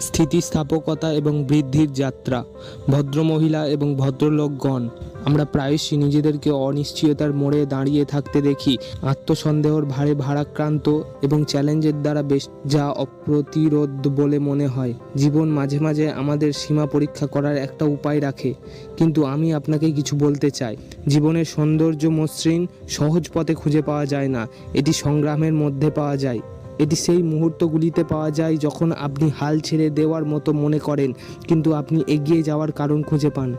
স্থিতিস্থাপকতা এবং বৃদ্ধির যাত্রা, ভদ্রমহিলা এবং ভদ্রলোকগণ। আমরা প্রায়শই নিজেদেরকে অনিশ্চয়তার মোড়ে দাঁড়িয়ে থাকতে দেখি। আত্মসন্দেহর ভারে ভারাক্রান্ত এবং চ্যালেঞ্জের দ্বারা বেশ যা অপ্রতিরোধ বলে মনে হয়। জীবন মাঝে মাঝে আমাদের সীমা পরীক্ষা করার একটা উপায় রাখে। কিন্তু আমি আপনাকে কিছু বলতে চাই। জীবনের সৌন্দর্য মসৃণ, সহজ পথে খুঁজে পাওয়া যায় না। এটি সংগ্রামের মধ্যে পাওয়া যায়। এটি সেই মুহূর্তগুলিতে পাওয়া যায় যখন আপনি হাল ছেড়ে দেওয়ার মতো মনে করেন, কিন্তু আপনি এগিয়ে যাওয়ার কারণ খুঁজে পান।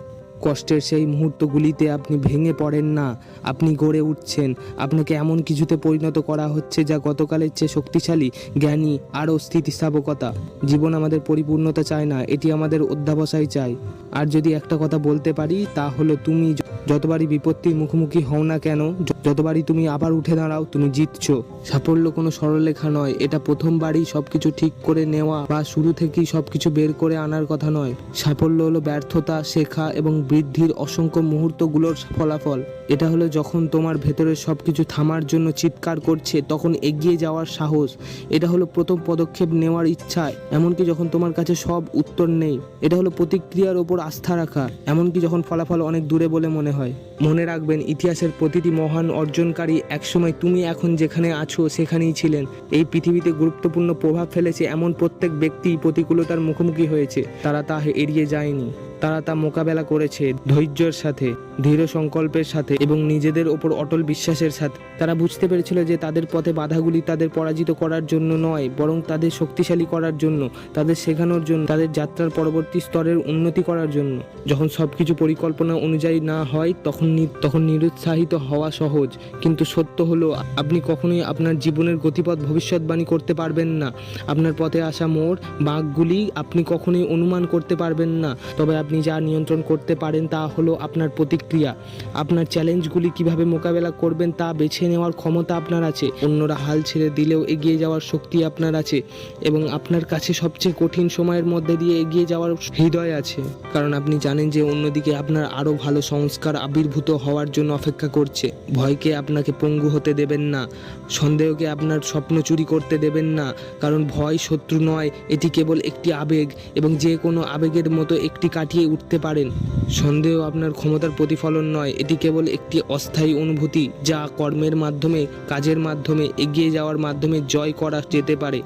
কষ্টের সেই মুহূর্তগুলিতে আপনি ভেঙে পড়েন না, আপনি গড়ে উঠছেন। আপনাকে এমন কিছুতে পরিণত করা হচ্ছে যা গতকালের চেয়ে শক্তিশালী, জ্ঞানী আরও স্থিতিস্থাপকতা জীবন আমাদের পরিপূর্ণতা চায় না, এটি আমাদের অধ্যাবসায় চায়। আর যদি একটা কথা বলতে পারি, তা হলো তুমি যতবারই বিপত্তির মুখোমুখি হও না কেন যতবারই তুমি আবার উঠে দাঁড়াও, তুমি জিতছো। সাফল্য কোনো সরলরেখা নয়। এটা প্রথমবারই সবকিছু ঠিক করে নেওয়া বা শুরু থেকেই সবকিছু বের করে আনার কথা নয়। সাফল্য হলো ব্যর্থতা, শেখা এবং বৃদ্ধির অসংখ্য মুহূর্তগুলোর ফলাফল। এটা হলো যখন তোমার ভেতরের সবকিছু থামার জন্য চিৎকার করছে, তখন এগিয়ে যাওয়ার সাহস। এটা হলো প্রথম পদক্ষেপ নেওয়ার ইচ্ছা, এমনকি যখন তোমার কাছে সব উত্তর নেই। এটা হলো প্রতিক্রিয়ার ওপর আস্থা রাখা, এমনকি যখন ফলাফল অনেক দূরে বলে মনে হয়। মনে রাখবেন, ইতিহাসের প্রতিটি মহান অর্জনকারী একসময় তুমি এখন যেখানে আছো সেখানেই ছিলেন। এই পৃথিবীতে গুরুত্বপূর্ণ প্রভাব ফেলেছে এমন প্রত্যেক ব্যক্তি প্রতিকূলতার মুখোমুখি হয়েছে। তারা তা এড়িয়ে যায়নি। তারা তা মোকাবেলা করেছে ধৈর্যের সাথে, দৃঢ় সংকল্পের সাথে এবং নিজেদের ওপর অটল বিশ্বাসের সাথে। তারা বুঝতে পেরেছিল যে তাদের পথে বাধাগুলি তাদের পরাজিত করার জন্য নয়, বরং তাদের শক্তিশালী করার জন্য, তাদের শেখানোর জন্য, তাদের যাত্রার পরবর্তী স্তরের উন্নতি করার জন্য। যখন সব কিছু পরিকল্পনা অনুযায়ী না হয়, তখন তখন নিরুৎসাহিত হওয়া সহজ, কিন্তু সত্য হলো, আপনি কখনোই আপনার জীবনের গতিপথ ভবিষ্যৎবাণী করতে পারবেন না। আপনার পথে আসা মোড় বাঁকগুলি আপনি কখনোই অনুমান করতে পারবেন না, তবে আপনি যা নিয়ন্ত্রণ করতে পারেন তা হলো আপনার প্রতিক্রিয়া। আপনার চ্যালেঞ্জগুলি কীভাবে মোকাবেলা করবেন তা বেছে নেওয়ার ক্ষমতা আপনার আছে। অন্যরা হাল ছেড়ে দিলেও এগিয়ে যাওয়ার শক্তি আপনার আছে এবং আপনার কাছে সবচেয়ে কঠিন সময়ের মধ্যে দিয়ে এগিয়ে যাওয়ার হৃদয় আছে। কারণ আপনি জানেন যে অন্যদিকে আপনার আরও ভালো সংস্কার আবির্ভূত হওয়ার জন্য অপেক্ষা করছে। ভয়কে আপনাকে পঙ্গু হতে দেবেন না। সন্দেহকে আপনার স্বপ্ন চুরি করতে দেবেন না। কারণ ভয় শত্রু নয়, এটি কেবল একটি আবেগ এবং যে কোনো আবেগের মতো একটি কাটিয়ে উঠতে পারেন। সন্দেহ আপনার ক্ষমতার প্রতিফলন নয়। এটি কেবল একটি অস্থায়ী অনুভূতি যা কর্মের মাধ্যমে, কাজের মাধ্যমে, এগিয়ে যাওয়ার মাধ্যমে জয় করা যেতে পারে।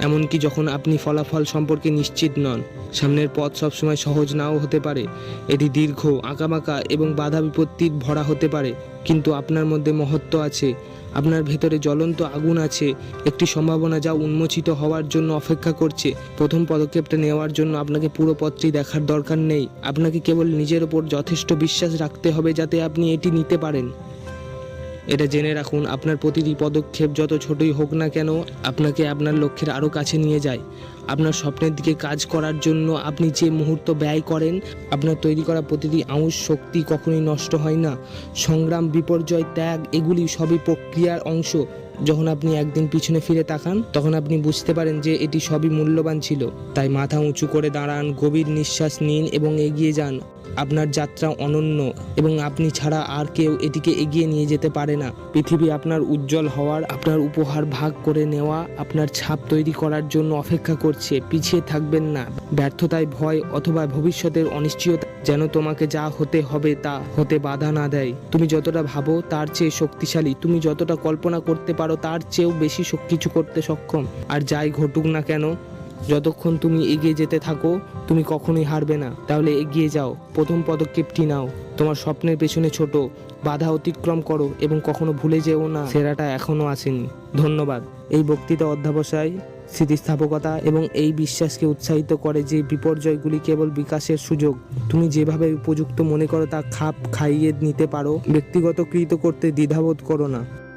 এমনকি যখন আপনি ফলাফল সম্পর্কে নিশ্চিত নন, সামনের পথ সবসময় সহজ নাও হতে পারে। এটি দীর্ঘ আঁকাবাঁকা এবং বাধা বিপত্তির ভরা হতে পারে। কিন্তু আপনার মধ্যে মহত্ব আছে। আপনার ভেতরে জ্বলন্ত আগুন আছে। একটি সম্ভাবনা যা উন্মোচিত হওয়ার জন্য অপেক্ষা করছে। প্রথম পদক্ষেপটা নেওয়ার জন্য আপনাকে পুরো পথটি দেখার দরকার নেই। আপনাকে কেবল নিজের ওপর যথেষ্ট বিশ্বাস রাখতে হবে যাতে আপনি এটি নিতে পারেন। এটা জেনে রাখুন, আপনার প্রতিটি পদক্ষেপ যত ছোটই হোক না কেন, আপনাকে আপনার লক্ষ্যের আরও কাছে নিয়ে যায়। আপনার স্বপ্নের দিকে কাজ করার জন্য আপনি যে মুহূর্ত ব্যয় করেন, আপনার তৈরি করা প্রতিটি আউশ শক্তি কখনোই নষ্ট হয় না। সংগ্রাম, বিপর্যয়, ত্যাগ, এগুলি সবই প্রক্রিয়ার অংশ। যখন আপনি একদিন পিছনে ফিরে তাকান, তখন আপনি বুঝতে পারেন যে এটি সবই মূল্যবান ছিল। তাই মাথা উঁচু করে দাঁড়ান, গভীর নিঃশ্বাস নিন এবং এগিয়ে যান। আপনার যাত্রা অনন্য এবং আপনি ছাড়া আর কেউ এটিকে এগিয়ে নিয়ে যেতে পারে না। পৃথিবী আপনার উজ্জ্বল হওয়ার, আপনার উপহার ভাগ করে নেওয়া, আপনার ছাপ তৈরি করার জন্য অপেক্ষা করছে, পিছিয়ে থাকবেন না। ব্যর্থতায় ভয় অথবা ভবিষ্যতের অনিশ্চয়তা, যেন তোমাকে যা হতে হবে তা হতে বাধা না দেয়। তুমি যতটা ভাবো তার চেয়ে শক্তিশালী, তুমি যতটা কল্পনা করতে পারো তার চেয়েও বেশি কিছু করতে সক্ষম। আর যাই ঘটুক না কেন, যতক্ষণ তুমি এগিয়ে যেতে থাকো, তুমি কখনোই হারবে না। তাহলে এগিয়ে যাও, প্রথম পদক্ষেপটি নাও। তোমার স্বপ্নের পেছনে ছোট, বাধা অতিক্রম করো এবং কখনো ভুলে যেও না। সেরাটা এখনও আসেনি। ধন্যবাদ। এই বক্তৃতা অধ্যাবসায় স্থিতিস্থাপকতা এবং এই বিশ্বাসকে উৎসাহিত করে যে বিপর্যয়গুলি কেবল বিকাশের সুযোগ। তুমি যেভাবে উপযুক্ত মনে করো তা খাপ খাইয়ে নিতে পারো। ব্যক্তিগত কৃত করতে দ্বিধাবোধ করো না।